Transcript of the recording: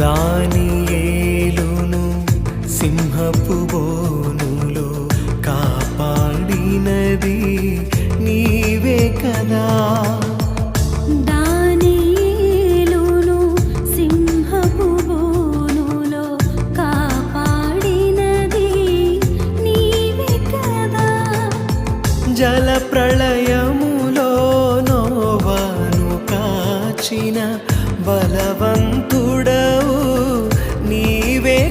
దానియేలును సింహపు బోనులో కాపాడినది నీవే కదా. దానియేలును సింహపు బోనులో కాపాడినది నీవే